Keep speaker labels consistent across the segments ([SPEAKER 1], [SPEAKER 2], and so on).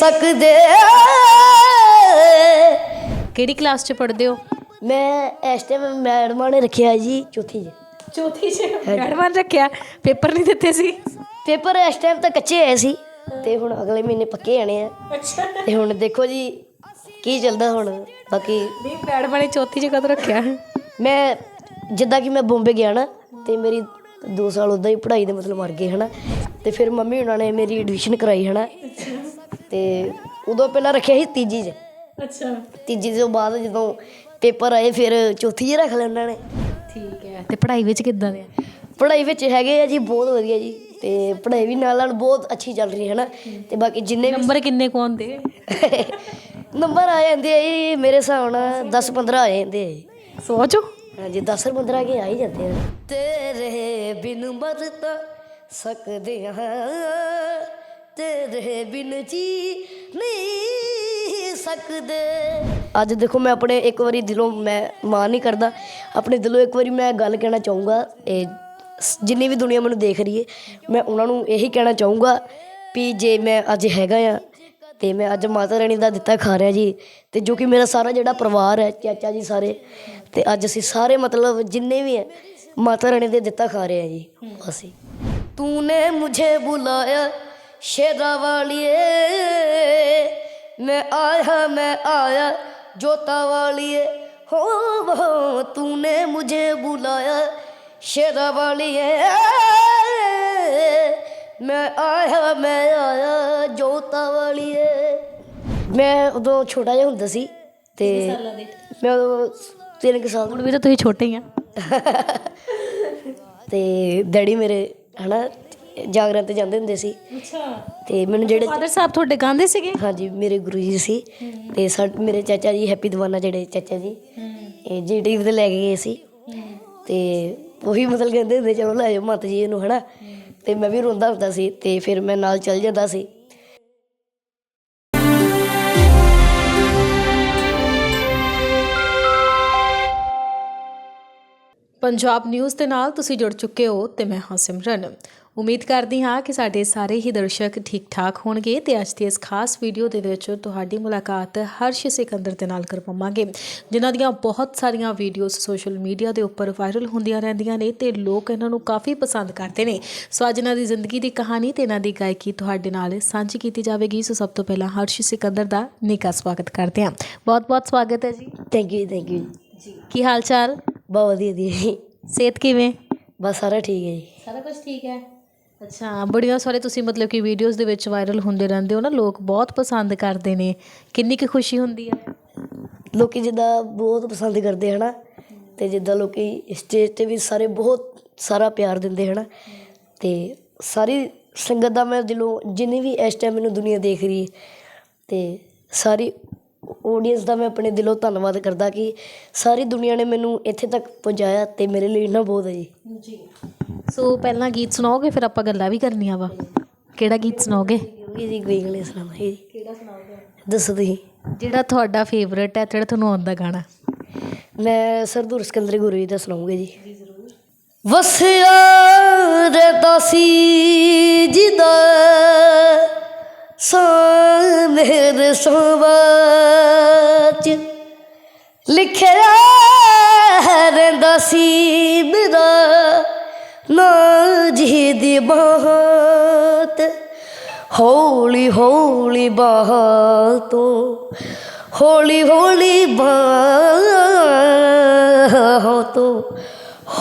[SPEAKER 1] ਸਕਦੇ
[SPEAKER 2] ਕਿਹੜੀ ਕਲਾਸ 'ਚ ਪੜ੍ਹਦੇ ਹੋ?
[SPEAKER 1] ਮੈਂ ਇਸ ਟਾਈਮ ਮੈਡਮਾਂ ਨੇ ਰੱਖਿਆ ਜੀ ਚੌਥੀ ਚ।
[SPEAKER 2] ਚੌਥੀ 'ਚ? ਮੈਡਮਾਂ ਨੇ ਰੱਖਿਆ। ਪੇਪਰ ਨਹੀਂ ਦਿੱਤੇ ਸੀ?
[SPEAKER 1] ਪੇਪਰ ਇਸ ਟਾਈਮ ਤਾਂ ਕੱਚੇ ਆਏ ਸੀ ਤੇ ਹੁਣ ਅਗਲੇ ਮਹੀਨੇ ਪੱਕੇ ਆਣੇ ਆ।
[SPEAKER 2] ਅੱਛਾ।
[SPEAKER 1] ਤੇ ਹੁਣ ਦੇਖੋ ਜੀ ਕੀ ਚੱਲਦਾ ਹੁਣ ਬਾਕੀ
[SPEAKER 2] ਨਹੀਂ ਮੈਡਮਾਂ ਨੇ ਚੌਥੀ 'ਚ ਕਦੋਂ ਰੱਖਿਆ?
[SPEAKER 1] ਮੈਂ ਜਿੱਦਾਂ ਕਿ ਮੈਂ ਬੰਬੇ ਗਿਆ ਨਾ ਤੇ ਮੇਰੀ 2 ਸਾਲ ਉਦਾਂ ਹੀ ਪੜ੍ਹਾਈ ਦੇ ਮਤਲਬ ਮਰ ਗਏ ਹਨਾ। ਤੇ ਫਿਰ ਮੰਮੀ ਉਹਨਾਂ ਨੇ ਮੇਰੀ ਐਡਮਿਸ਼ਨ ਕਰਾਈ ਹਨਾ। ਤੇ ਉਦੋਂ ਪਹਿਲਾਂ ਰੱਖਿਆ ਸੀ ਤੀਜੀ 'ਚ।
[SPEAKER 2] ਅੱਛਾ।
[SPEAKER 1] ਤੀਜੀ ਤੋਂ ਬਾਅਦ ਜਦੋਂ ਪੇਪਰ ਆਏ ਫਿਰ ਚੌਥੀ 'ਚ ਰੱਖ ਲਿਆ ਉਹਨਾਂ ਨੇ।
[SPEAKER 2] ਠੀਕ ਹੈ। ਤੇ ਪੜ੍ਹਾਈ ਵਿੱਚ ਕਿੱਦਾਂ ਦੇ ਆ?
[SPEAKER 1] ਪੜ੍ਹਾਈ ਵਿੱਚ ਹੈਗੇ ਆ ਜੀ ਬਹੁਤ ਵਧੀਆ ਜੀ। ਤੇ ਪੜ੍ਹਾਈ ਵੀ ਨਾਲ ਨਾਲ ਬਹੁਤ ਅੱਛੀ ਚੱਲ ਰਹੀ ਹੈ ਨਾ। ਤੇ ਬਾਕੀ ਜਿੰਨੇ ਵੀ
[SPEAKER 2] ਨੰਬਰ ਕਿੰਨੇ ਕੁ ਆਉਂਦੇ?
[SPEAKER 1] ਨੰਬਰ ਆ ਜਾਂਦੇ ਆ ਜੀ ਮੇਰੇ ਹਿਸਾਬ ਨਾਲ 10 15 ਆ ਜਾਂਦੇ ਆ ਜੀ।
[SPEAKER 2] ਸੋਚੋ
[SPEAKER 1] ਹਾਂਜੀ 10 15 ਕੇ ਆ ਹੀ ਜਾਂਦੇ ਆ। ਤੇਰੇ ਬਿਨ ਮਰ ਤਾਂ ਸਕਦੇ ਹਾਂ। ਤੇਰੇ ਬਿਨ ਜੀ ਨਹੀਂ ਸਕਦੇ। ਅੱਜ ਦੇਖੋ ਮੈਂ ਆਪਣੇ ਇੱਕ ਵਾਰੀ ਦਿਲੋਂ ਮੈਂ ਮਾਂ ਨਹੀਂ ਕਰਦਾ। ਆਪਣੇ ਦਿਲੋਂ ਇੱਕ ਵਾਰੀ ਮੈਂ ਗੱਲ ਕਹਿਣਾ ਚਾਹੂੰਗਾ ਇਹ ਜਿੰਨੀ ਵੀ ਦੁਨੀਆ ਮੈਨੂੰ ਦੇਖ ਰਹੀ ਹੈ ਮੈਂ ਉਹਨਾਂ ਨੂੰ ਇਹੀ ਕਹਿਣਾ ਚਾਹੂੰਗਾ ਵੀ ਜੇ ਮੈਂ ਅੱਜ ਹੈਗਾ ਆ ਤੇ ਮੈਂ ਅੱਜ ਮਾਤਾ ਰਾਣੀ ਦਾ ਦਿੱਤਾ ਖਾ ਰਿਹਾ ਜੀ ਤੇ ਜੋ ਕਿ ਮੇਰਾ ਸਾਰਾ ਜਿਹੜਾ ਪਰਿਵਾਰ ਹੈ ਚਾਚਾ ਜੀ ਸਾਰੇ ਤੇ ਅੱਜ ਅਸੀਂ ਸਾਰੇ ਮਤਲਬ ਜਿੰਨੇ ਵੀ ਹੈ ਮਾਤਾ ਰਾਣੀ ਦੇ ਦਿੱਤਾ ਖਾ ਰਹੇ ਆ ਜੀ। ਅਸੀਂ। ਤੂਨੇ ਮੁਝੇ ਬੁਲਾਇਆ ਸ਼ੇਰਾ ਵਾਲੀਏ। ਮੈਂ ਆਇਆ ਮੈਂ ਆਇਆ ਜੋਤਾ ਵਾਲੀਏ। ਹੋ ਹੋ ਤੂਨੇ ਮੁਝੇ ਬੁਲਾਇਆ ਸ਼ੇਰਾ ਵਾਲੀਏ। ਮੈਂ ਆਇਆ ਮੈਂ ਆਇਆ ਜੋਤਾ ਵਾਲੀਏ। ਮੈਂ ਉਦੋਂ ਛੋਟਾ ਜਿਹਾ ਹੁੰਦਾ ਸੀ ਤੇ ਮੈਂ ਉਦੋਂ ਤਿੰਨ ਕੁ ਸਾਲ
[SPEAKER 2] ਹੁਣ ਵੀ ਤਾਂ ਤੁਸੀਂ ਛੋਟੇ ਹੀ ਆ।
[SPEAKER 1] ਤੇ ਡੈਡੀ ਮੇਰੇ ਹਨਾ ਜਾਗਰਣ ਤੇ ਜਾਂਦੇ ਹੁੰਦੇ ਸੀ।
[SPEAKER 2] ਅੱਛਾ।
[SPEAKER 1] ਤੇ ਮੈਨੂੰ ਜਿਹੜੇ
[SPEAKER 2] ਫਾਦਰ ਸਾਹਿਬ ਤੁਹਾਡੇ ਗਾਉਂਦੇ ਸੀਗੇ?
[SPEAKER 1] ਹਾਂਜੀ ਮੇਰੇ ਗੁਰੂ ਜੀ ਸੀ। ਤੇ ਸਾਡੇ ਮੇਰੇ ਚਾਚਾ ਜੀ ਹੈਪੀ ਦੀਵਾਨਾ ਜਿਹੜੇ ਚਾਚਾ ਜੀ ਇਹ ਜੀ ਟੀਵੀ ਤੇ ਲੈ ਕੇ ਗਏ ਸੀ। ਤੇ ਉਹੀ ਮਤਲਬ ਕਹਿੰਦੇ ਹੁੰਦੇ ਚਲੋ ਲੈ ਜਾਓ ਮਾਤਾ ਜੀ ਨੂੰ ਹਨਾ? ਤੇ ਮੈਂ ਵੀ ਰੋਂਦਾ ਹੁੰਦਾ ਸੀ ਤੇ ਫਿਰ ਮੈਂ ਨਾਲ ਚੱਲ ਜਾਂਦਾ ਸੀ।
[SPEAKER 2] ਪੰਜਾਬ ਨਿਊਜ਼ ਦੇ ਨਾਲ ਤੁਸੀਂ ਜੁੜ ਚੁੱਕੇ ਹੋ ਤੇ ਮੈਂ ਹਾਂ ਸਿਮਰਨ। ਉਮੀਦ ਕਰਦੀ ਹਾਂ ਕਿ ਸਾਡੇ ਸਾਰੇ ਹੀ ਦਰਸ਼ਕ ਠੀਕ ਠਾਕ ਹੋਣਗੇ ਤੇ ਅੱਜ ਦੀ ਇਸ ਖਾਸ ਵੀਡੀਓ ਦੇ ਵਿੱਚ ਤੁਹਾਡੀ ਮੁਲਾਕਾਤ ਹਰਸ਼ ਸਿਕੰਦਰ ਦੇ ਨਾਲ ਕਰ ਪਾਵਾਂਗੇ ਜਿਨ੍ਹਾਂ ਦੀਆਂ ਬਹੁਤ ਸਾਰੀਆਂ ਵੀਡੀਓਜ਼ ਸੋਸ਼ਲ ਮੀਡੀਆ ਦੇ ਉੱਪਰ ਵਾਇਰਲ ਹੁੰਦੀਆਂ ਰਹਿੰਦੀਆਂ ਨੇ ਤੇ ਲੋਕ ਇਹਨਾਂ ਨੂੰ ਕਾਫੀ ਪਸੰਦ ਕਰਦੇ ਨੇ। ਸੋ ਅੱਜ ਇਹਨਾਂ ਦੀ ਜ਼ਿੰਦਗੀ ਦੀ ਕਹਾਣੀ ਤੇ ਇਹਨਾਂ ਦੀ ਗਾਇਕੀ ਤੁਹਾਡੇ ਨਾਲ ਸਾਂਝੀ ਕੀਤੀ ਜਾਵੇਗੀ। ਸੋ ਸਭ ਤੋਂ ਪਹਿਲਾਂ ਹਰਸ਼ ਸਿਕੰਦਰ ਦਾ ਨਿੱਘਾ ਸਵਾਗਤ ਕਰਦੇ ਹਾਂ। ਬਹੁਤ ਬਹੁਤ ਸਵਾਗਤ ਹੈ ਜੀ।
[SPEAKER 1] ਥੈਂਕ ਯੂ ਥੈਂਕ ਯੂ
[SPEAKER 2] ਜੀ ਕੀ ਹਾਲ ਚਾਲ
[SPEAKER 1] ਬਹੁਤ ਵਧੀਆ ਜੀ।
[SPEAKER 2] ਸਿਹਤ ਕਿਵੇਂ?
[SPEAKER 1] ਬਸ ਸਾਰਾ ਠੀਕ ਹੈ ਜੀ।
[SPEAKER 2] ਸਾਰਾ ਕੁਝ ਠੀਕ ਹੈ? ਅੱਛਾ, ਬੜੀਆਂ ਸਾਰੇ ਤੁਸੀਂ ਮਤਲਬ ਕਿ ਵੀਡੀਓਜ਼ ਦੇ ਵਿੱਚ ਵਾਇਰਲ ਹੁੰਦੇ ਰਹਿੰਦੇ ਹੋ ਨਾ, ਲੋਕ ਬਹੁਤ ਪਸੰਦ ਕਰਦੇ ਨੇ। ਕਿੰਨੀ ਕੁ ਖੁਸ਼ੀ ਹੁੰਦੀ ਹੈ?
[SPEAKER 1] ਲੋਕੀ ਜਿੱਦਾਂ ਬਹੁਤ ਪਸੰਦ ਕਰਦੇ ਹਨਾ, ਤੇ ਜਿੱਦਾਂ ਲੋਕੀ ਸਟੇਜ ਤੇ ਵੀ ਸਾਰੇ ਬਹੁਤ ਸਾਰਾ ਪਿਆਰ ਦਿੰਦੇ ਹਨਾ। ਤੇ ਸਾਰੀ ਸੰਗਤ ਦਾ ਮੈਂ ਦਿਲੋਂ ਜਿੰਨੀ ਵੀ ਇਸ ਟਾਈਮ ਮੈਨੂੰ ਦੁਨੀਆ ਦੇਖ ਰਹੀ ਹੈ, ਤੇ ਸਾਰੀ ਆਡੀਅנס ਦਾ ਮੈਂ ਆਪਣੇ ਦਿਲੋਂ ਧੰਨਵਾਦ ਕਰਦਾ ਕਿ ਸਾਰੀ ਦੁਨੀਆ ਨੇ ਮੈਨੂੰ ਇੱਥੇ ਤੱਕ ਪਹੁੰਚਾਇਆ ਤੇ ਮੇਰੇ ਲਈ ਇੰਨਾ ਬਹੁਤ ਹੈ ਜੀ।
[SPEAKER 2] ਜੀ। ਸੋ ਪਹਿਲਾਂ ਗੀਤ ਸੁਣਾਓਗੇ ਫਿਰ ਆਪਾਂ ਗੱਲਾਂ ਵੀ ਕਰਨੀਆਂ ਵਾ। ਕਿਹੜਾ ਗੀਤ ਸੁਣਾਓਗੇ?
[SPEAKER 1] ਕਿਉਂਕਿ ਜੀ ਕੋਈ ਗਲੇ ਸੁਣਾਵਾਂਗੇ ਜੀ।
[SPEAKER 2] ਕਿਹੜਾ ਸੁਣਾਓਗੇ?
[SPEAKER 1] ਦੱਸੋ ਤੁਸੀਂ।
[SPEAKER 2] ਜਿਹੜਾ ਤੁਹਾਡਾ ਫੇਵਰਟ ਹੈ ਜਿਹੜਾ ਤੁਹਾਨੂੰ ਆਉਂਦਾ ਗਾਣਾ।
[SPEAKER 1] ਮੈਂ ਸਰਦੂਰ ਸਿਕੰਦਰ ਗੁਰੂ ਜੀ ਦਾ ਸੁਣਾਉਂਗਾ ਜੀ। ਵਸਿਆ ਰਹਿੰਦਾ ਸੀ ਜਿਹਦਾ ਸਾਂ ਮੇਰੇ ਸਵਾਚ। ਲਿਖਿਆ ਰਹਿੰਦਾ ਸੀ ਮੇਰਾ ਨਾ ਜੀ ਦੀ ਬਾਤ। ਹੌਲੀ ਹੌਲੀ ਬਾਤੋਂ ਹੌਲੀ ਹੌਲੀ ਬਾਤੋਂ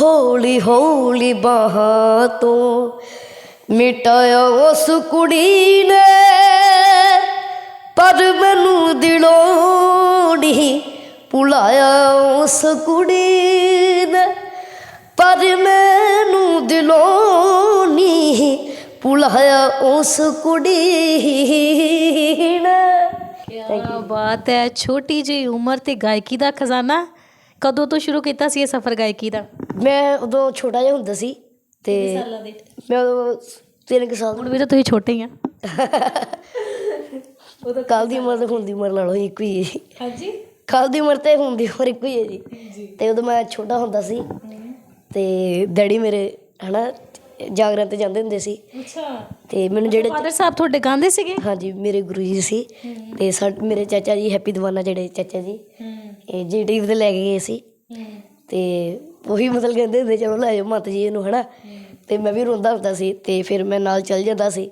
[SPEAKER 1] ਹੌਲੀ ਹੌਲੀ ਬਾਤੋਂ ਮਿਟਾਇਆ ਉਸ ਕੁੜੀ ਨੇ ਪਰ ਮੈਨੂੰ ਦਿਲੋਂ ਨਹੀਂ ਭੁਲਾਇਆ ਉਸ ਕੁੜੀ ਨੇ। ਪਰ ਮੈਨੂੰ ਦਿਲੋਂ ਨਹੀਂ ਭੁਲਾਇਆ ਉਸ ਕੁੜੀ ਨੇ।
[SPEAKER 2] ਕੀ ਬਾਤ ਹੈ ਛੋਟੀ ਜਿਹੀ ਉਮਰ ਤੇ ਗਾਇਕੀ ਦਾ ਖਜ਼ਾਨਾ ਕਦੋਂ ਤੋਂ ਸ਼ੁਰੂ ਕੀਤਾ ਸੀ ਇਹ ਸਫ਼ਰ ਗਾਇਕੀ ਦਾ?
[SPEAKER 1] ਮੈਂ ਉਦੋਂ ਛੋਟਾ ਜਿਹਾ ਹੁੰਦਾ ਸੀ। ਤੇ
[SPEAKER 2] ਦੇ?
[SPEAKER 1] ਮੈਂ ਉਦੋਂ ਤਿੰਨ ਕੁ ਸਾਲ
[SPEAKER 2] ਹੁਣ ਵੀ ਤਾਂ ਤੁਸੀਂ ਛੋਟੇ ਹੀ ਆ।
[SPEAKER 1] ਉਦੋਂ ਕੱਲ ਦੀ ਉਮਰ ਤੇ ਹੁਣ ਦੀ ਉਮਰ ਲਾ ਲਓ ਇੱਕੋ ਹੀ ਹੈ
[SPEAKER 2] ਹਾਂਜੀ?
[SPEAKER 1] ਕੱਲ ਦੀ ਉਮਰ ਤੇ ਹੁਣ ਦੀ ਉਮਰ ਇੱਕੋ ਹੀ ਹੈ ਜੀ। ਤੇ ਉਦੋਂ ਮੈਂ ਛੋਟਾ ਹੁੰਦਾ ਸੀ। ਤੇ ਡੈਡੀ ਮੇਰੇ ਹਨਾ ਜਾਗਰਣ ਤੇ ਜਾਂਦੇ ਹੁੰਦੇ ਸੀ।
[SPEAKER 2] ਅੱਛਾ।
[SPEAKER 1] ਤੇ ਮੈਨੂੰ ਜਿਹੜੇ
[SPEAKER 2] ਫਾਦਰ ਸਾਹਿਬ ਤੁਹਾਡੇ ਗਾਉਂਦੇ ਸੀਗੇ?
[SPEAKER 1] ਹਾਂਜੀ ਮੇਰੇ ਗੁਰੂ ਜੀ ਸੀ। ਤੇ ਸਾ ਮੇਰੇ ਚਾਚਾ ਜੀ ਹੈਪੀ ਦੀਵਾਨਾ ਜਿਹੜੇ ਚਾਚਾ ਜੀ ਇਹ ਜੀ ਟੀ ਤੇ ਲੈ ਕੇ ਗਏ ਸੀ। ਤੇ ਉਹੀ ਮਤਲਬ ਕਹਿੰਦੇ ਹੁੰਦੇ ਚਲੋ ਲੈ ਜਾਓ ਮਤ ਜੀ ਇਹਨੂੰ ਹਨਾ? ਤੇ ਮੈਂ ਵੀ ਰੋਂਦਾ ਹੁੰਦਾ ਸੀ ਤੇ ਫਿਰ ਮੈਂ ਨਾਲ ਚੱਲ ਜਾਂਦਾ ਸੀ।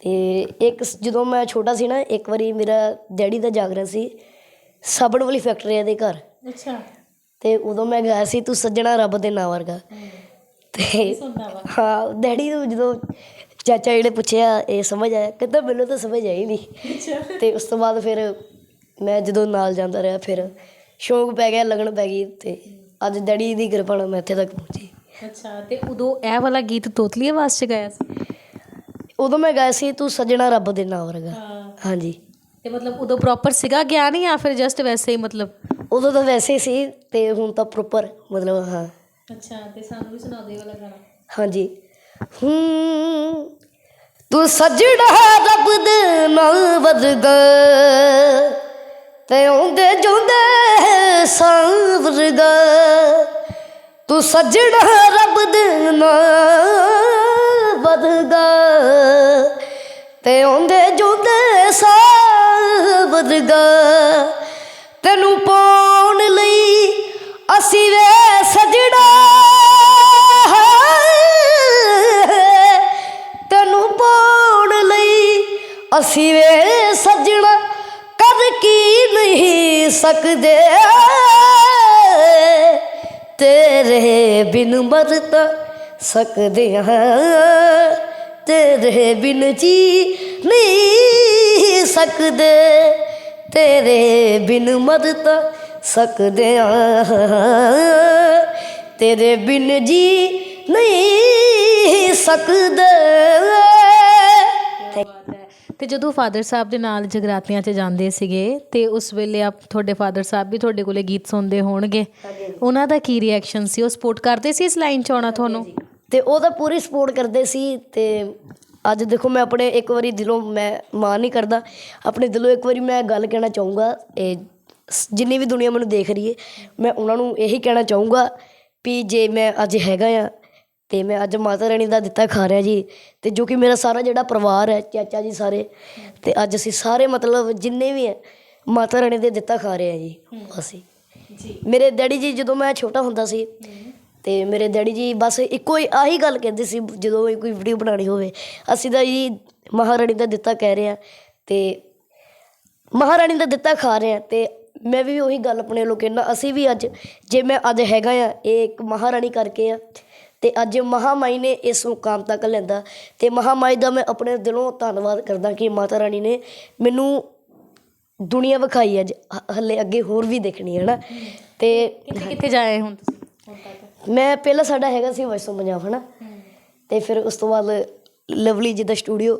[SPEAKER 1] ਤੇ ਇੱਕ ਸ- ਜਦੋਂ ਮੈਂ ਛੋਟਾ ਸੀ ਨਾ ਇੱਕ ਵਾਰੀ ਮੇਰਾ ਡੈਡੀ ਦਾ ਜਾਗਰਣ ਸੀ ਸਾਬਣ ਵਾਲੀ ਫੈਕਟਰੀ ਦੇ ਘਰ।
[SPEAKER 2] ਅੱਛਾ।
[SPEAKER 1] ਤੇ ਉਦੋਂ ਮੈਂ ਗਿਆ ਸੀ ਤੂੰ ਸੱਜਣਾ ਰੱਬ ਦੇ ਨਾਂ ਵਰਗਾ। ਤੇ
[SPEAKER 2] ਵਾ?
[SPEAKER 1] ਹਾਂ ਡੈਡੀ ਨੂੰ ਜਦੋਂ ਚਾਚਾ ਜਿਹੜੇ ਪੁੱਛਿਆ ਇਹ ਸਮਝ ਆਇਆ। ਕਹਿੰਦਾ ਮੈਨੂੰ ਤਾਂ ਸਮਝ ਆਈ ਨਹੀਂ
[SPEAKER 2] ਅੱਛਾ।
[SPEAKER 1] ਤੇ ਉਸ ਤੋਂ ਬਾਅਦ ਫਿਰ ਮੈਂ ਜਦੋਂ ਨਾਲ ਜਾਂਦਾ ਰਿਹਾ ਫਿਰ ਸ਼ੌਂਕ ਪੈ ਗਿਆ ਲੱਗਣ ਪੈ ਗਈ ਤੇ ਅੱਜ ਡੈਡੀ ਦੀ ਕਿਰਪਾ ਨਾਲ ਮੈਂ ਇੱਥੇ ਤੱਕ ਪਹੁੰਚੀ।
[SPEAKER 2] ਅੱਛਾ ਤੇ ਉਦੋਂ ਇਹ ਵਾਲਾ ਗੀਤ ਤੋਤਲੀ ਆਵਾਜ਼ ਚ ਗਾਇਆ ਸੀ?
[SPEAKER 1] ਉਦੋਂ ਮੈਂ ਗਿਆ ਸੀ ਤੂੰ ਸੱਜਣਾ ਰੱਬ ਦੇ ਨਾਂ ਵਰਗਾ।
[SPEAKER 2] ਹਾਂ।
[SPEAKER 1] ਹਾਂਜੀ।
[SPEAKER 2] ਤੇ ਮਤਲਬ ਉਦੋਂ ਪ੍ਰੋਪਰ ਸੀਗਾ ਗਿਆਨ ਜਾਂ ਫਿਰ ਜਸਟ ਵੈਸੇ ਹੀ ਮਤਲਬ?
[SPEAKER 1] ਉਦੋਂ ਤਾਂ ਵੈਸੇ ਹੀ ਸੀ ਤੇ ਹੁਣ ਤਾਂ ਪ੍ਰੋਪਰ ਮਤਲਬ ਹਾਂ।
[SPEAKER 2] ਅੱਛਾ ਤੇ ਸਾਨੂੰ ਵੀ ਸੁਣਾ ਦੇ ਵਾਲਾ ਗਾਣਾ।
[SPEAKER 1] ਹਾਂਜੀ। ਹੂੰ ਤੂੰ ਸੱਜਣਾ ਰੱਬ ਦੇ ਨਾਂ ਵਰਗਾ। ਤੇ ਆਉਂਦੇ ਜਾਂਦੇ ਸਾਵਰਗਾ ਤੂੰ ਸੱਜਣਾ ਰੱਬ ਦੇ ਨਾਂ ਵਰਗਾ ਤੇ ਆਉਂਦੇ ਜਾਂਦੇ ਸਾਵਰਗਾ ਤੈਨੂੰ ਪਾਉਣ ਲਈ ਅਸੀਂ ਵੇ ਸਜਣਾ। ਤੈਨੂੰ ਪਾਉਣ ਲਈ ਅਸੀਂ ਸਕਦੇ ਤੇਰੇ ਬਿਨ ਮਰ ਤਾਂ ਸਕਦੇ ਹਾਂ। ਤੇਰੇ ਬਿਨ ਜੀ ਨਹੀਂ ਸਕਦੇ। ਤੇਰੇ ਬਿਨ ਮਰ ਤਾਂ ਸਕਦੇ ਹਾਂ। ਤੇਰੇ ਬਿਨ ਜੀ ਨਹੀਂ ਸਕਦੇ।
[SPEAKER 2] ਤੇ ਜਦੋਂ ਫਾਦਰ ਸਾਹਿਬ ਦੇ ਨਾਲ ਜਗਰਾਤੀਆਂ 'ਚ ਜਾਂਦੇ ਸੀਗੇ ਤੇ ਉਸ ਵੇਲੇ ਆਪ ਤੁਹਾਡੇ ਫਾਦਰ ਸਾਹਿਬ ਵੀ ਤੁਹਾਡੇ ਕੋਲੇ ਗੀਤ ਸੁਣਦੇ ਹੋਣਗੇ। ਉਹਨਾਂ ਦਾ ਕੀ ਰਿਐਕਸ਼ਨ ਸੀ? ਉਹ ਸਪੋਰਟ ਕਰਦੇ ਸੀ ਇਸ ਲਾਈਨ 'ਚ ਆਉਣਾ ਤੁਹਾਨੂੰ?
[SPEAKER 1] ਤੇ ਉਹ ਤਾਂ ਪੂਰੀ ਸਪੋਰਟ ਕਰਦੇ ਸੀ ਤੇ ਅੱਜ ਦੇਖੋ ਮੈਂ ਆਪਣੇ ਇੱਕ ਵਾਰੀ ਦਿਲੋਂ ਮੈਂ ਮਾਨ ਨਹੀਂ ਕਰਦਾ। ਆਪਣੇ ਦਿਲੋਂ ਇੱਕ ਵਾਰੀ ਮੈਂ ਗੱਲ ਕਹਿਣਾ ਚਾਹੂੰਗਾ, ਇਹ ਜਿੰਨੀ ਵੀ ਦੁਨੀਆ ਮੈਨੂੰ ਦੇਖ ਰਹੀ ਹੈ, ਮੈਂ ਉਹਨਾਂ ਨੂੰ ਇਹੀ ਕਹਿਣਾ ਚਾਹੂੰਗਾ ਵੀ ਜੇ ਮੈਂ ਅੱਜ ਹੈਗਾ ਆ ਤੇ ਮੈਂ ਅੱਜ ਮਾਤਾ ਰਾਣੀ ਦਾ ਦਿੱਤਾ ਖਾ ਰਿਹਾ ਜੀ ਤੇ ਜੋ ਕਿ ਮੇਰਾ ਸਾਰਾ ਜਿਹੜਾ ਪਰਿਵਾਰ ਹੈ ਚਾਚਾ ਜੀ ਸਾਰੇ ਤੇ ਅੱਜ ਅਸੀਂ ਸਾਰੇ ਮਤਲਬ ਜਿੰਨੇ ਵੀ ਹੈ ਮਾਤਾ ਰਾਣੀ ਦੇ ਦਿੱਤਾ ਖਾ ਰਹੇ ਆ ਜੀ ਅਸੀਂ।
[SPEAKER 2] ਜੀ।
[SPEAKER 1] ਮੇਰੇ ਡੈਡੀ ਜੀ ਜਦੋਂ ਮੈਂ ਛੋਟਾ ਹੁੰਦਾ ਸੀ ਤੇ ਮੇਰੇ ਡੈਡੀ ਜੀ ਬਸ ਇੱਕੋ ਹੀ ਆਹੀ ਗੱਲ ਕਹਿੰਦੇ ਸੀ ਜਦੋਂ ਵੀ ਕੋਈ ਵੀਡੀਓ ਬਣਾਉਣੀ ਹੋਵੇ ਅਸੀਂ ਤਾਂ ਜੀ ਮਹਾਰਾਣੀ ਦਾ ਦਿੱਤਾ ਕਹਿ ਰਹੇ ਆ ਤੇ ਮਹਾਰਾਣੀ ਦਾ ਦਿੱਤਾ ਖਾ ਰਹੇ ਆ ਤੇ ਮੈਂ ਵੀ ਉਹੀ ਗੱਲ ਆਪਣੇ ਲੋਕ ਕਹਿੰਦਾ ਅਸੀਂ ਵੀ ਅੱਜ ਜੇ ਮੈਂ ਅੱਜ ਹੈਗਾ ਆ ਇਹ ਇੱਕ ਮਹਾਰਾਣੀ ਕਰਕੇ ਆ ਤੇ ਅੱਜ ਮਹਾਮਾਈ ਨੇ ਇਸ ਮੁਕਾਮ ਤੱਕ ਲੈਂਦਾ ਤੇ ਮਹਾਮਾਈ ਦਾ ਮੈਂ ਆਪਣੇ ਦਿਲੋਂ ਧੰਨਵਾਦ ਕਰਦਾ ਕਿ ਮਾਤਾ ਰਾਣੀ ਨੇ ਮੈਨੂੰ ਦੁਨੀਆ ਵਿਖਾਈ ਅੱਜ ਹੱਲੇ ਅੱਗੇ ਹੋਰ ਵੀ ਦੇਖਣੀ ਹੈ ਨਾ ਤੇ
[SPEAKER 2] ਕਿੱਥੇ ਕਿੱਥੇ ਜਾਏ ਹੁਣ ਤੁਸੀਂ?
[SPEAKER 1] ਮੈਂ ਪਹਿਲਾਂ ਸਾਡਾ ਹੈਗਾ ਸੀ ਵੈਸੋ ਪੰਜਾਬ ਹਨਾ? ਤੇ ਫਿਰ ਉਸ ਤੋਂ ਬਾਅਦ ਲਵਲੀ ਜੀ ਦਾ ਸਟੂਡੀਓ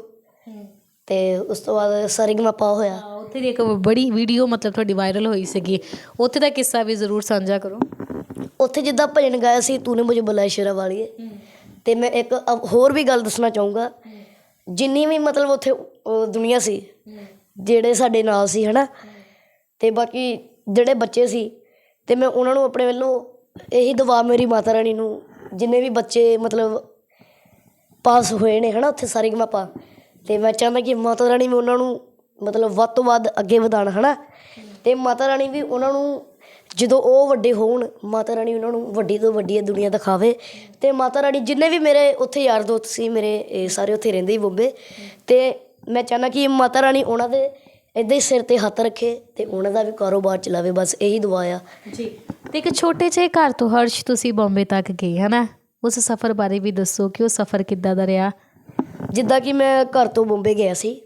[SPEAKER 1] ਤੇ ਉਸ ਤੋਂ ਬਾਅਦ ਸਾਰਿਗਮਾਪਾ ਹੋਇਆ।
[SPEAKER 2] ਹਾਂ, ਉੱਥੇ ਦੀ ਇੱਕ ਬੜੀ ਵੀਡੀਓ ਮਤਲਬ ਤੁਹਾਡੀ ਵਾਇਰਲ ਹੋਈ ਸੀਗੀ। ਉੱਥੇ ਦਾ ਕਿੱਸਾ ਵੀ ਜ਼ਰੂਰ ਸਾਂਝਾ ਕਰੋ।
[SPEAKER 1] ਉੱਥੇ ਜਿੱਦਾਂ ਭਜਨ ਗਾਇਆ ਸੀ ਤੂਨੇ ਮੁਝੇ ਬੁਲਾਇਆ ਸ਼ੇਰਾ ਵਾਲੀਏ। ਤੇ ਮੈਂ ਇੱਕ ਅ- ਹੋਰ ਵੀ ਗੱਲ ਦੱਸਣਾ ਚਾਹੂੰਗਾ। ਜਿੰਨੀ ਵੀ ਮਤਲਬ ਉੱਥੇ ਅ, ਦੁਨੀਆ ਸੀ ਜਿਹੜੇ ਸਾਡੇ ਨਾਲ ਸੀ ਹਨਾ? ਤੇ ਬਾਕੀ ਜਿਹੜੇ ਬੱਚੇ ਸੀ ਤੇ ਮੈਂ ਉਹਨਾਂ ਨੂੰ ਆਪਣੇ ਵੱਲੋਂ ਇਹੀ ਦੁਆ ਮੇਰੀ ਮਾਤਾ ਰਾਣੀ ਨੂੰ ਜਿੰਨੇ ਵੀ ਬੱਚੇ ਮਤਲਬ ਪਾਸ ਹੋਏ ਨੇ ਹਨਾ? ਉੱਥੇ ਸਾਰੀ ਮਾਪਾ ਤੇ ਮੈਂ ਚਾਹੁੰਦਾ ਕਿ ਮਾਤਾ ਰਾਣੀ ਵੀ ਉਹਨਾਂ ਨੂੰ ਮਤਲਬ ਵੱਧ ਤੋਂ ਵੱਧ ਅੱਗੇ ਵਧਾਣ ਹਨਾ? ਤੇ ਮਾਤਾ ਰਾਣੀ ਵੀ ਉਹਨਾਂ ਨੂੰ ਜਦੋਂ ਉਹ ਵੱਡੇ ਹੋਣ ਮਾਤਾ ਰਾਣੀ ਉਹਨਾਂ ਨੂੰ ਵੱਡੀ ਤੋਂ ਵੱਡੀ ਦੁਨੀਆ ਦਿਖਾਵੇ ਤੇ ਮਾਤਾ ਰਾਣੀ ਜਿੰਨੇ ਵੀ ਮੇਰੇ ਉੱਥੇ ਯਾਰ ਦੋਸਤ ਸੀ ਮੇਰੇ ਇਹ ਸਾਰੇ ਉੱਥੇ ਰਹਿੰਦੇ ਹੀ ਬੰਬੇ ਤੇ ਮੈਂ ਚਾਹੁੰਦਾ ਕਿ ਮਾਤਾ ਰਾਣੀ ਉਹਨਾਂ ਦੇ ਇਦਾਂ ਹੀ ਸਿਰ ਤੇ ਹੱਥ ਰੱਖੇ ਤੇ ਉਹਨਾਂ ਦਾ ਵੀ ਕਾਰੋਬਾਰ ਚਲਾਵੇ ਬਸ ਇਹੀ ਦੁਆ ਆ।
[SPEAKER 2] ਜੀ। ਤੇ ਇੱਕ ਛੋਟੇ ਜਿਹੇ ਘਰ ਤੋਂ ਹਰਸ਼ ਤੁਸੀਂ ਬੰਬੇ ਤੱਕ ਗਏ ਹਨਾ? ਉਸ ਸਫ਼ਰ ਬਾਰੇ ਵੀ ਦੱਸੋ ਕਿ ਉਹ ਸਫ਼ਰ ਕਿੱਦਾਂ ਦਾ ਰਿਹਾ?
[SPEAKER 1] ਜਿੱਦਾਂ ਕਿ ਮੈਂ ਘਰ ਤੋਂ ਬੰਬੇ ਗਿਆ ਸੀ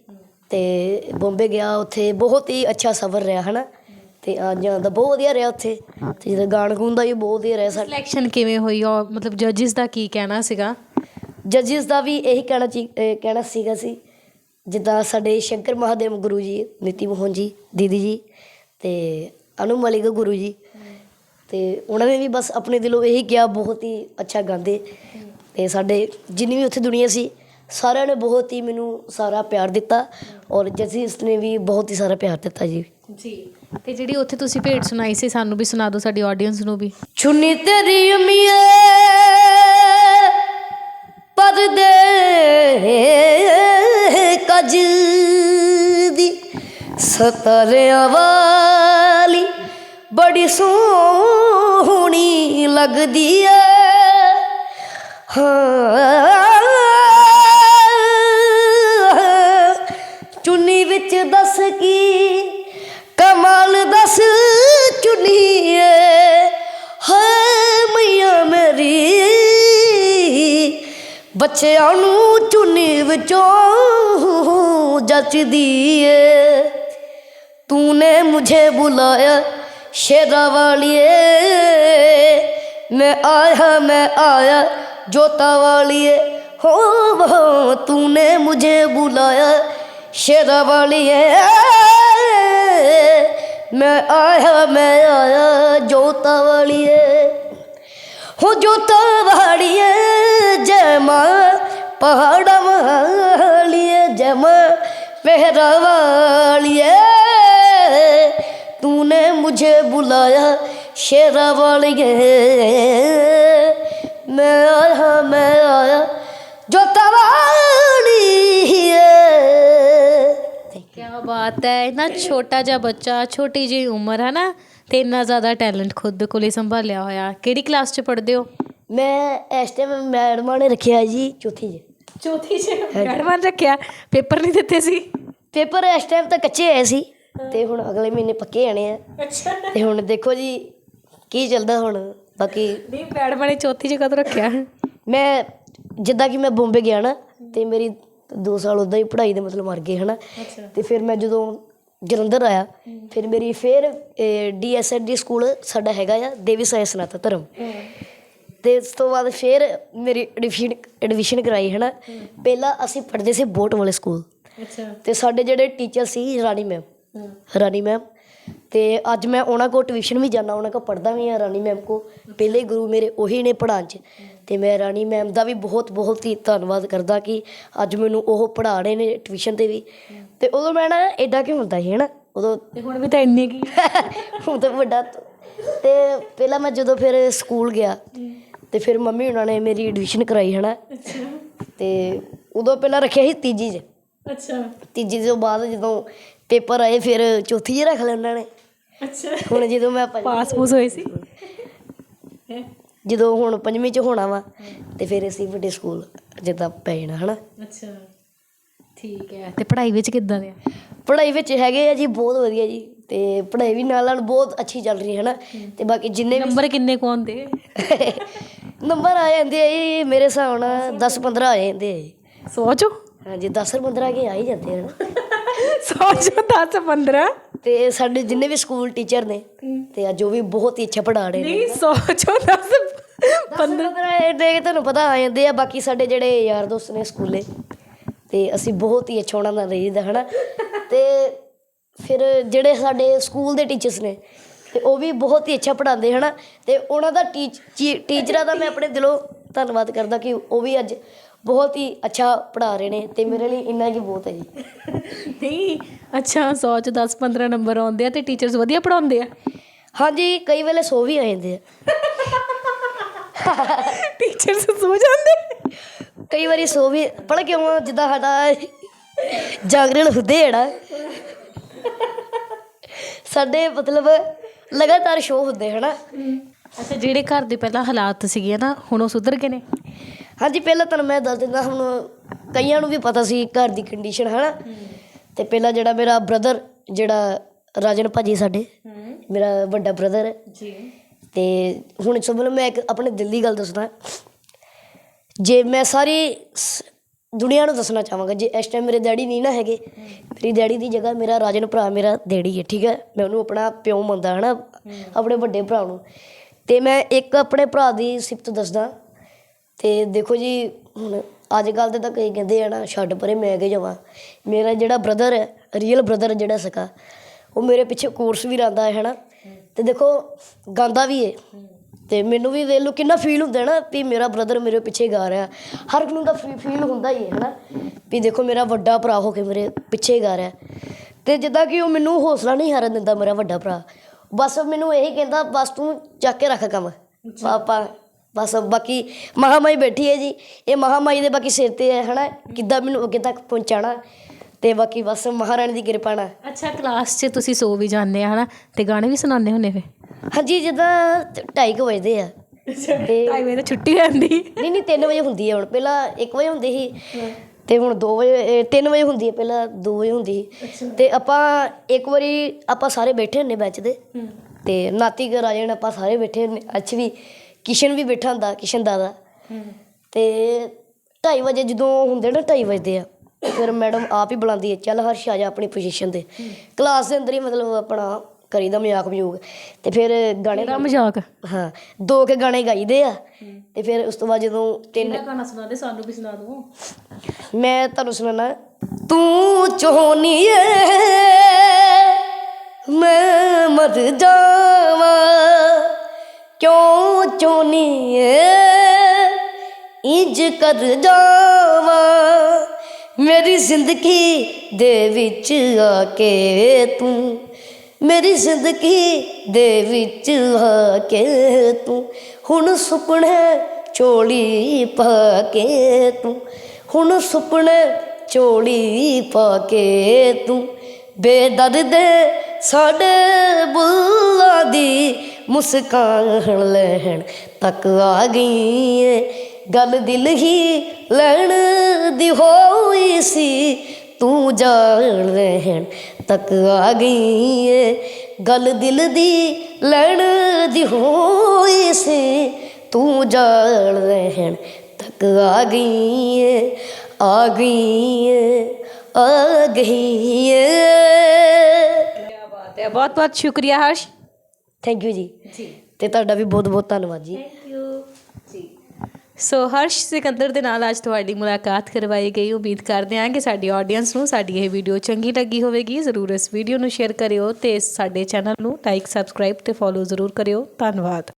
[SPEAKER 1] ਤੇ ਬੰਬੇ ਗਿਆ ਉੱਥੇ ਬਹੁਤ ਹੀ ਅੱਛਾ ਸਫ਼ਰ ਰਿਹਾ ਹਨਾ? ਤੇ ਅੱਜ ਦਾ ਬਹੁਤ ਵਧੀਆ ਰਿਹਾ ਉੱਥੇ। ਤੇ ਜਿਹੜਾ ਗਾਣ ਗੂਣ ਦਾ ਵੀ ਬਹੁਤ ਵਧੀਆ ਰਿਹਾ ਸਾਡਾ।
[SPEAKER 2] ਸਿਲੈਕਸ਼ਨ ਕਿਵੇਂ ਹੋਈ? ਔਰ ਮਤਲਬ ਜੱਜਿਸ ਦਾ ਕੀ ਕਹਿਣਾ ਸੀਗਾ?
[SPEAKER 1] ਜੱਜਿਸ ਦਾ ਵੀ ਇਹੀ ਕਹਿਣਾ ਚੀ ਕਹਿਣਾ ਸੀਗਾ ਸੀ ਜਿੱਦਾਂ ਸਾਡੇ ਸ਼ੰਕਰ ਮਹਾਦੇਵ ਗੁਰੂ ਜੀ ਨੀਤੀ ਮੋਹਨ ਜੀ ਦੀਦੀ ਜੀ ਤੇ ਅਨੂ ਮਲਿਕ ਗੁਰੂ ਜੀ। ਤੇ ਉਹਨਾਂ ਨੇ ਵੀ ਬਸ ਆਪਣੇ ਦਿਲੋਂ ਇਹੀ ਕਿਹਾ ਬਹੁਤ ਹੀ ਅੱਛਾ ਗਾਉਂਦੇ। ਤੇ ਸਾਡੇ ਜਿੰਨੀ ਵੀ ਉੱਥੇ ਦੁਨੀਆ ਸੀ ਸਾਰਿਆਂ ਨੇ ਬਹੁਤ ਹੀ ਮੈਨੂੰ ਸਾਰਾ ਪਿਆਰ ਦਿੱਤਾ। ਔਰ ਜੱਜਿਸ ਨੇ ਵੀ ਬਹੁਤ ਹੀ ਸਾਰਾ ਪਿਆਰ ਦਿੱਤਾ ਜੀ।
[SPEAKER 2] ਜੀ। ਤੇ ਜਿਹੜੀ ਉੱਥੇ ਤੁਸੀਂ ਭੇਟ ਸੁਣਾਈ ਸੀ, ਸਾਨੂੰ ਵੀ ਸੁਣਾ ਦਿਓ ਸਾਡੀ ਆਡੀਅנס ਨੂੰ ਵੀ।
[SPEAKER 1] ਚੁੰਨੀ ਤੇਰੀ ਅਮੀਏ ਕਰਦੇ ਕਜ ਦੀ। ਸਤਰਿਆਂ ਵਾਲੀ ਬੜੀ ਸੋਹਣੀ ਲੱਗਦੀ ਏ। ਹਾਂ। ਚੁੰਨੀ ਵਿੱਚ ਦੱਸ ਕੀ ਬੱਚਿਆਂ ਨੂੰ ਚੁੰਨੀ ਵਿੱਚੋਂ ਜੱਚਦੀ ਏ ਤੂੰ ਨੇ ਮੁਝੇ ਬੁਲਾਇਆ ਸ਼ੇਰਾ ਵਾਲੀਏ। ਮੈਂ ਆਇਆ ਮੈਂ ਆਇਆ ਜੋਤਾ ਵਾਲੀਏ। ਹੋ ਵੋ ਤੂੰ ਨੇ ਮੁਝੇ ਬੁਲਾਇਆ ਸ਼ੇਰਾ ਵਾਲੀਏ। ਮੈਂ ਆਇਆ ਮੈਂ ਆਇਆ ਜੋਤਾ ਵਾਲੀਏ। हो जो तवाड़िए जमा पहाड़िए हालिए जमा पहरावाड़िए तूने मुझे बुलाया शेरा वालिए मैं आया मैं आया, जो
[SPEAKER 2] क्या बात है, इतना छोटा जा बच्चा, छोटी जी उम्र, है ना? ਤੇ ਇੰਨਾ ਜ਼ਿਆਦਾ ਟੈਲੈਂਟ ਖੁਦ ਕੋਲੇ ਸੰਭਾਲਿਆ ਹੋਇਆ ਕਿਹੜੀ ਕਲਾਸ 'ਚ ਪੜ੍ਹਦੇ ਹੋ?
[SPEAKER 1] ਮੈਂ ਇਸ ਟਾਈਮ ਮੈਡਮਾਂ ਨੇ ਰੱਖਿਆ ਜੀ ਚੌਥੀ ਜੀ
[SPEAKER 2] ਚੌਥੀ 'ਚ। ਮੈਡਮਾਂ ਨੇ ਰੱਖਿਆ ਪੇਪਰ ਨਹੀਂ ਦਿੱਤੇ ਸੀ?
[SPEAKER 1] ਪੇਪਰ ਇਸ ਟਾਈਮ ਤਾਂ ਕੱਚੇ ਆਏ ਸੀ ਤੇ ਹੁਣ ਅਗਲੇ ਮਹੀਨੇ ਪੱਕੇ ਆਣੇ ਆ।
[SPEAKER 2] ਅੱਛਾ।
[SPEAKER 1] ਤੇ ਹੁਣ ਦੇਖੋ ਜੀ ਕੀ ਚੱਲਦਾ ਹੁਣ ਬਾਕੀ
[SPEAKER 2] ਨਹੀਂ ਮੈਡਮਾਂ ਨੇ ਚੌਥੀ 'ਚ ਕਦੋਂ ਰੱਖਿਆ?
[SPEAKER 1] ਮੈਂ ਜਿੱਦਾਂ ਕਿ ਮੈਂ ਬੰਬੇ ਗਿਆ ਨਾ ਤੇ ਮੇਰੀ 2 ਸਾਲ ਉਦਾਂ ਹੀ ਪੜ੍ਹਾਈ ਦੇ ਮਤਲਬ ਮਰ ਗਏ ਹਨਾ। ਤੇ ਫਿਰ ਮੈਂ ਜਦੋਂ ਜਲੰਧਰ ਆਇਆ ਫਿਰ ਮੇਰੀ ਫਿਰ ਡੀਐਸਐਡੀ ਸਕੂਲ ਸਾਡਾ ਹੈਗਾ ਆ ਦੇਵੀ ਸਾਇੰਸ ਸਨਾਤਨ ਧਰਮ। ਤੇ ਇਸ ਤੋਂ ਬਾਅਦ ਫਿਰ ਮੇਰੀ ਐਡਮਿਸ਼ਨ ਐਡਮਿਸ਼ਨ ਕਰਾਈ ਹਨਾ। ਪਹਿਲਾਂ ਅਸੀਂ ਪੜ੍ਹਦੇ ਸੀ ਬੋਟ ਵਾਲੇ ਸਕੂਲ।
[SPEAKER 2] ਅੱਛਾ।
[SPEAKER 1] ਤੇ ਸਾਡੇ ਜਿਹੜੇ ਟੀਚਰ ਸੀ ਰਾਣੀ ਮੈਮ ਰਾਣੀ ਮੈਮ ਤੇ ਅੱਜ ਮੈਂ ਉਹਨਾਂ ਕੋਲ ਟਿਊਸ਼ਨ ਵੀ ਜਾਣਾ ਉਹਨਾਂ ਕੋਲ ਪੜ੍ਹਦਾ ਵੀ ਆ ਰਾਣੀ ਮੈਮ ਕੋ ਪਹਿਲੇ ਗੁਰੂ ਮੇਰੇ ਉਹੀ ਨੇ ਪੜ੍ਹਾਉਣ ਚ। ਤੇ ਮੈਂ ਰਾਣੀ ਮੈਮ ਦਾ ਵੀ ਬਹੁਤ ਬਹੁਤ ਹੀ ਧੰਨਵਾਦ ਕਰਦਾ ਕਿ ਅੱਜ ਮੈਨੂੰ ਉਹ ਪੜ੍ਹਾ ਰਹੇ ਨੇ ਟਿਊਸ਼ਨ ਤੇ ਵੀ। ਤੇ ਉਦੋਂ ਮੈਂ ਨਾ ਐਡਾ ਕਿਉਂ ਹੁੰਦਾ ਸੀ ਹਨਾ? ਉਦੋਂ
[SPEAKER 2] ਤੇ ਹੁਣ ਵੀ ਤਾਂ ਇੰਨੇ ਕੀ
[SPEAKER 1] ਹੁਣ ਤਾਂ ਵੱਡਾ ਤੇ ਪਹਿਲਾਂ ਮੈਂ ਜਦੋਂ ਫਿਰ ਸਕੂਲ ਗਿਆ ਤੇ ਫਿਰ ਮੰਮੀ ਉਹਨਾਂ ਨੇ ਮੇਰੀ ਐਡਮਿਸ਼ਨ ਕਰਾਈ ਹਨਾ? ਤੇ ਉਦੋਂ ਪਹਿਲਾਂ ਰੱਖਿਆ ਸੀ ਤੀਜੀ 'ਚ।
[SPEAKER 2] ਅੱਛਾ।
[SPEAKER 1] ਤੀਜੀ ਤੋਂ ਬਾਅਦ ਜਦੋਂ ਪੇਪਰ ਆਏ ਫਿਰ ਚੌਥੀ 'ਚ ਰੱਖ ਲਿਆ ਉਹਨਾਂ ਨੇ।
[SPEAKER 2] ਅੱਛਾ।
[SPEAKER 1] ਹੁਣ ਜਦੋਂ ਮੈਂ
[SPEAKER 2] ਪਾਸ ਪੂਸ ਹੋਏ ਸੀ?
[SPEAKER 1] ਜਦੋਂ ਹੁਣ ਪੰਜਵੀਂ 'ਚ ਹੋਣਾ ਵਾ ਤੇ ਫਿਰ ਅਸੀਂ ਵੱਡੇ ਸਕੂਲ ਜਿੱਦਾਂ ਪੈ ਜਾਣਾ ਹਨਾ?
[SPEAKER 2] ਅੱਛਾ। ਠੀਕ ਹੈ ਤੇ ਪੜ੍ਹਾਈ ਵਿੱਚ ਕਿੱਦਾਂ ਦੇ ਆ?
[SPEAKER 1] ਪੜ੍ਹਾਈ ਵਿੱਚ ਹੈਗੇ ਆ ਜੀ ਬਹੁਤ ਵਧੀਆ ਜੀ ਤੇ ਪੜ੍ਹਾਈ ਵੀ ਨਾਲ ਨਾਲ ਬਹੁਤ ਅੱਛੀ ਚੱਲ ਰਹੀ ਹੈ ਨਾ ਤੇ ਬਾਕੀ ਜਿੰਨੇ ਵੀ
[SPEAKER 2] ਨੰਬਰ ਕਿੰਨੇ ਕੁ ਆਉਂਦੇ?
[SPEAKER 1] ਨੰਬਰ ਆ ਜਾਂਦੇ ਆ ਜੀ ਮੇਰੇ ਹਿਸਾਬ ਨਾਲ 10 15 ਆ ਜਾਂਦੇ ਆ ਜੀ।
[SPEAKER 2] ਸੋਚੋ।
[SPEAKER 1] ਹਾਂਜੀ 10 15 ਕੇ ਆ ਹੀ ਜਾਂਦੇ ਹਨ
[SPEAKER 2] ਸੋਚੋ 10 15
[SPEAKER 1] ਤੇ ਸਾਡੇ ਜਿੰਨੇ ਵੀ ਸਕੂਲ ਟੀਚਰ ਨੇ ਤੇ ਅੱਜ ਉਹ ਵੀ ਬਹੁਤ ਹੀ ਅੱਛਾ ਪੜ੍ਹਾ ਰਹੇ ਨੇ
[SPEAKER 2] ਨਹੀਂ ਸੋਚੋ 10
[SPEAKER 1] 15 ਦੇ ਤੁਹਾਨੂੰ ਪਤਾ ਆ ਜਾਂਦੇ ਆ ਬਾਕੀ ਸਾਡੇ ਜਿਹੜੇ ਯਾਰ ਦੋਸਤ ਨੇ ਸਕੂਲੇ ਤੇ ਅਸੀਂ ਬਹੁਤ ਹੀ ਅੱਛਾ ਉਹਨਾਂ ਨਾਲ ਰਹੀਦਾ ਹਨਾ? ਤੇ ਫਿਰ ਜਿਹੜੇ ਸਾਡੇ ਸਕੂਲ ਦੇ ਟੀਚਰਸ ਨੇ ਤੇ ਉਹ ਵੀ ਬਹੁਤ ਹੀ ਅੱਛਾ ਪੜ੍ਹਾਉਂਦੇ ਹਨਾ? ਤੇ ਉਹਨਾਂ ਦਾ ਟੀਚ ਚੀ- ਟੀਚਰਾਂ ਦਾ ਮੈਂ ਆਪਣੇ ਦਿਲੋਂ ਧੰਨਵਾਦ ਕਰਦਾ ਕਿ ਉਹ ਵੀ ਅੱਜ ਬਹੁਤ ਹੀ ਅੱਛਾ ਪੜ੍ਹਾ ਰਹੇ ਨੇ ਤੇ ਮੇਰੇ ਲਈ ਇੰਨਾ ਹੀ ਬਹੁਤ ਹੈ ਜੀ।
[SPEAKER 2] ਨਹੀਂ ਅੱਛਾ 100 ਚ 10 15 ਨੰਬਰ ਆਉਂਦੇ ਆ ਤੇ ਟੀਚਰਸ ਵਧੀਆ ਪੜਾਉਂਦੇ ਆ?
[SPEAKER 1] ਹਾਂਜੀ ਕਈ ਵੇਲੇ ਸੋ ਵੀ ਆ ਜਾਂਦੇ ਆ।
[SPEAKER 2] ਟੀਚਰਸ ਸੋ ਜਾਂਦੇ?
[SPEAKER 1] ਕਈ ਵਾਰੀ ਸੋ ਵੀ ਪੜ ਕਿਉਂ ਆ? ਜਿੱਦਾਂ ਸਾਡਾ ਜਾਗਰਣ ਹੁੰਦੇ ਹੜਾ ਸਾਡੇ ਮਤਲਬ ਲਗਾਤਾਰ ਸ਼ੋਅ ਹੁੰਦੇ ਹਨਾ।
[SPEAKER 2] ਅੱਛਾ ਜਿਹੜੇ ਘਰ ਦੇ ਪਹਿਲਾਂ ਹਾਲਾਤ ਸੀਗੇ ਨਾ ਹੁਣ ਉਹ ਸੁਧਰ ਗਏ ਨੇ?
[SPEAKER 1] ਹਾਂਜੀ ਪਹਿਲਾਂ ਤੁਹਾਨੂੰ ਮੈਂ ਦੱਸ ਦਿੰਦਾ ਹੁਣ ਕਈਆਂ ਨੂੰ ਵੀ ਪਤਾ ਸੀ ਘਰ ਦੀ ਕੰਡੀਸ਼ਨ ਹਨਾ। ਤੇ ਪਹਿਲਾਂ ਜਿਹੜਾ ਮੇਰਾ ਬ੍ਰਦਰ ਜਿਹੜਾ ਰਾਜਨ ਭਾਜੀ ਸਾਡੇ ਮੇਰਾ ਵੱਡਾ ਬ੍ਰਦਰ
[SPEAKER 2] ਜੀ।
[SPEAKER 1] ਤੇ ਹੁਣ ਸਮਝ ਲਓ ਮੈਂ ਇੱਕ ਆਪਣੇ ਦਿਲ ਦੀ ਗੱਲ ਦੱਸਦਾ। ਜੇ ਮੈਂ ਸਾਰੀ ਸ- ਦੁਨੀਆ ਨੂੰ ਦੱਸਣਾ ਚਾਹਾਂਗਾ ਜੇ ਇਸ ਟਾਈਮ ਮੇਰੇ ਡੈਡੀ ਨਹੀਂ ਨਾ ਹੈਗੇ ਮੇਰੀ ਡੈਡੀ ਦੀ ਜਗ੍ਹਾ ਮੇਰਾ ਰਾਜਨ ਭਰਾ ਮੇਰਾ ਡੈਡੀ ਹੈ ਠੀਕ ਹੈ? ਮੈਂ ਉਹਨੂੰ ਆਪਣਾ ਪਿਓ ਮੰਨਦਾ ਹਨਾ? ਆਪਣੇ ਵੱਡੇ ਭਰਾ ਨੂੰ। ਤੇ ਮੈਂ ਇੱਕ ਆਪਣੇ ਭਰਾ ਦੀ ਸਿਫਤ ਦੱਸਦਾ। ਤੇ ਦੇਖੋ ਜੀ ਹੁਣ ਅੱਜ ਕੱਲ ਦੇ ਤਾਂ ਕਈ ਕਹਿੰਦੇ ਆ ਨਾ ਛੱਡ ਪਰੇ ਮੈਂ ਕਿ ਜਾਵਾਂ। ਮੇਰਾ ਜਿਹੜਾ ਬ੍ਰਦਰ ਹੈ ਰੀਅਲ ਬ੍ਰਦਰ ਜਿਹੜਾ ਸਕਾ ਉਹ ਮੇਰੇ ਪਿੱਛੇ ਕੋਰਸ ਵੀ ਲਾਉਂਦਾ ਹੈ ਹਨਾ? ਤੇ ਦੇਖੋ ਗਾਉਂਦਾ ਵੀ ਹੈ। ਤੇ ਮੈਨੂੰ ਵੀ ਵੇਖ ਲਓ ਕਿੰਨਾ ਫੀਲ ਹੁੰਦਾ ਨਾ ਵੀ ਮੇਰਾ ਬ੍ਰਦਰ ਮੇਰੇ ਪਿੱਛੇ ਗਾ ਰਿਹਾ ਹਰ ਇੱਕ ਨੂੰ ਤਾਂ ਫੀਲ ਹੁੰਦਾ ਹੀ ਹੈ ਹਨਾ ਵੀ ਦੇਖੋ ਮੇਰਾ ਵੱਡਾ ਭਰਾ ਹੋ ਕੇ ਮੇਰੇ ਪਿੱਛੇ ਗਾ ਰਿਹਾ ਤੇ ਜਿੱਦਾਂ ਕਿ ਉਹ ਮੈਨੂੰ ਹੌਸਲਾ ਨਹੀਂ ਹਾਰਨ ਦਿੰਦਾ ਮੇਰਾ ਵੱਡਾ ਭਰਾ। ਬਸ ਮੈਨੂੰ ਇਹੀ ਕਹਿੰਦਾ ਬਸ ਤੂੰ ਚੱਕ ਕੇ ਰੱਖ ਕੰਮ। ਪਾਪਾ ਬਸ ਬਾਕੀ ਮਹਾਮਾਈ ਬੈਠੀ ਹੈ ਜੀ। ਇਹ ਮਹਾਮਾਈ ਦੇ ਬਾਕੀ ਸਿਰ ਤੇ ਹੈ ਹਨਾ ਕਿੱਦਾਂ ਮੈਨੂੰ ਅੱਗੇ ਤੱਕ ਪਹੁੰਚਾਣਾ ਤੇ ਬਾਕੀ ਬਸ ਮਹਾਰਾਣੀ ਦੀ ਕਿਰਪਾ ਨਾਲ।
[SPEAKER 2] ਅੱਛਾ ਕਲਾਸ 'ਚ ਤੁਸੀਂ ਸੋ ਵੀ ਜਾਂਦੇ ਆ ਹਨਾ ਤੇ ਗਾਣੇ ਵੀ ਸੁਣਾਉਂਦੇ ਹੁੰਦੇ ਫੇ
[SPEAKER 1] ਹਾਂਜੀ ਜਿੱਦਾਂ 2:30 ਵਜੇ ਆ। ਤੇ
[SPEAKER 2] ਵਜੇ ਤਾਂ ਛੁੱਟੀ ਹੁੰਦੀ
[SPEAKER 1] ਨਹੀਂ ਨਹੀਂ 3 ਵਜੇ ਹੁੰਦੀ ਹੈ ਹੁਣ। ਪਹਿਲਾਂ 1 ਵਜੇ ਹੁੰਦੀ ਸੀ ਤੇ ਹੁਣ 2 ਵਜੇ 3 ਵਜੇ ਹੁੰਦੀ ਹੈ ਪਹਿਲਾਂ 2 ਵਜੇ ਹੁੰਦੀ ਸੀ। ਤੇ ਆਪਾਂ ਇੱਕ ਵਾਰੀ ਆਪਾਂ ਸਾਰੇ ਬੈਠੇ ਹੁੰਨੇ ਬੈਚ ਦੇ। ਤੇ ਨਾਤੀ ਘਰ ਆ ਜਾਣ ਆਪਾਂ ਸਾਰੇ ਬੈਠੇ ਹੁੰਨੇ ਅੱਜ ਵੀ ਕਿਸ਼ਨ ਵੀ ਬੈਠਾ ਹੁੰਦਾ ਕਿਸ਼ਨ ਦਾਦਾ। ਤੇ 2:30 ਵਜੇ ਜਦੋਂ ਹੁੰਦੇ ਨਾ 2:30 ਵਜੇ ਆ ਫਿਰ ਮੈਡਮ ਆਪ ਹੀ ਬੁਲਾਉਂਦੀ ਹੈ ਚੱਲ ਹਰਸ਼ ਆ ਜਾ ਆਪਣੀ ਪੋਜੀਸ਼ਨ ਤੇ। ਕਲਾਸ ਦੇ ਅੰਦਰ ਹੀ ਮਤਲਬ ਆਪਣਾ ਕਰੀਦਾ ਮਜ਼ਾਕ ਮਜੂਕ। ਤੇ ਫਿਰ ਗਾਣੇ
[SPEAKER 2] ਕਿਹੜਾ ਮਜ਼ਾਕ?
[SPEAKER 1] ਹਾਂ ਦੋ ਕੇ ਗਾਣੇ ਗਾਈਦੇ ਆ। ਤੇ ਫਿਰ ਉਸ ਤੋਂ ਬਾਅਦ ਜਦੋਂ ਤਿੰਨ
[SPEAKER 2] ਗਾਣਾ ਸੁਣਾਦੇ ਸਾਨੂੰ ਵੀ ਸੁਣਾ ਦਿਓ
[SPEAKER 1] ਮੈਂ ਤੁਹਾਨੂੰ ਸੁਣਾਣਾ ਤੂੰ ਚਾਹਨੀ ਏ ਮੈਂ ਮਰ ਜਾਵਾਂ। ਕਿਉਂ ਚਾਹਨੀ ਏ ਇੰਜ ਕਰ ਜਾਵਾਂ। ਮੇਰੀ ਜ਼ਿੰਦਗੀ ਦੇ ਵਿੱਚ ਆ ਕੇ ਤੂੰ ਮੇਰੀ ਜ਼ਿੰਦਗੀ ਦੇ ਵਿੱਚ ਆ ਕੇ ਤੂੰ ਹੁਣ ਸੁਪਨੇ ਚੋਲੀ ਪਾ ਕੇ ਤੂੰ ਹੁਣ ਸੁਪਨੇ ਚੋਲੀ ਪਾ ਕੇ ਤੂੰ ਬੇਦਰਦ ਸਾਡੇ ਬੁੱਲਾਂ ਦੀ ਮੁਸਕਾਨ ਲੈਣ ਤੱਕ ਆ ਗਈ ਏ ਗੱਲ ਦਿਲ ਹੀ ਲੈਣ ਦੀ ਹੋਈ ਸੀ, ਤੂੰ ਜਾਣ ਰਹਿਣ ਤੱਕ ਆ ਗਈ ਏ। ਗੱਲ ਦਿਲ ਦੀ ਲੈਣ ਦੀ ਹੋਈ ਸੀ। ਤੂੰ ਜਾਣ ਰਹਿਣ ਤੱਕ ਆ ਗਈ ਏ। ਆ ਗਈ ਏ ਆ ਗਈ ਏ।
[SPEAKER 2] ਬਾਤ ਹੈ। ਬਹੁਤ ਬਹੁਤ ਸ਼ੁਕਰੀਆ ਹਰਸ਼।
[SPEAKER 1] ਥੈਂਕ ਯੂ ਜੀ। ਤੇ ਤੁਹਾਡਾ ਵੀ ਬਹੁਤ ਬਹੁਤ ਧੰਨਵਾਦ ਜੀ।
[SPEAKER 2] ਸੋ ਹਰਸ਼ ਸਿਕੰਦਰ ਦੇ ਨਾਲ ਅੱਜ ਤੁਹਾਡੀ ਮੁਲਾਕਾਤ ਕਰਵਾਈ ਗਈ। ਉਮੀਦ ਕਰਦੇ ਹਾਂ ਕਿ ਸਾਡੀ ਆਡੀਅנס ਨੂੰ ਸਾਡੀ ਇਹ ਵੀਡੀਓ ਚੰਗੀ ਲੱਗੀ ਹੋਵੇਗੀ। ਜ਼ਰੂਰ ਇਸ ਵੀਡੀਓ ਨੂੰ ਸ਼ੇਅਰ ਕਰਿਓ ਤੇ ਸਾਡੇ ਚੈਨਲ ਨੂੰ ਲਾਈਕ ਸਬਸਕ੍ਰਾਈਬ ਤੇ ਫੋਲੋ ਜ਼ਰੂਰ ਕਰਿਓ। ਧੰਨਵਾਦ।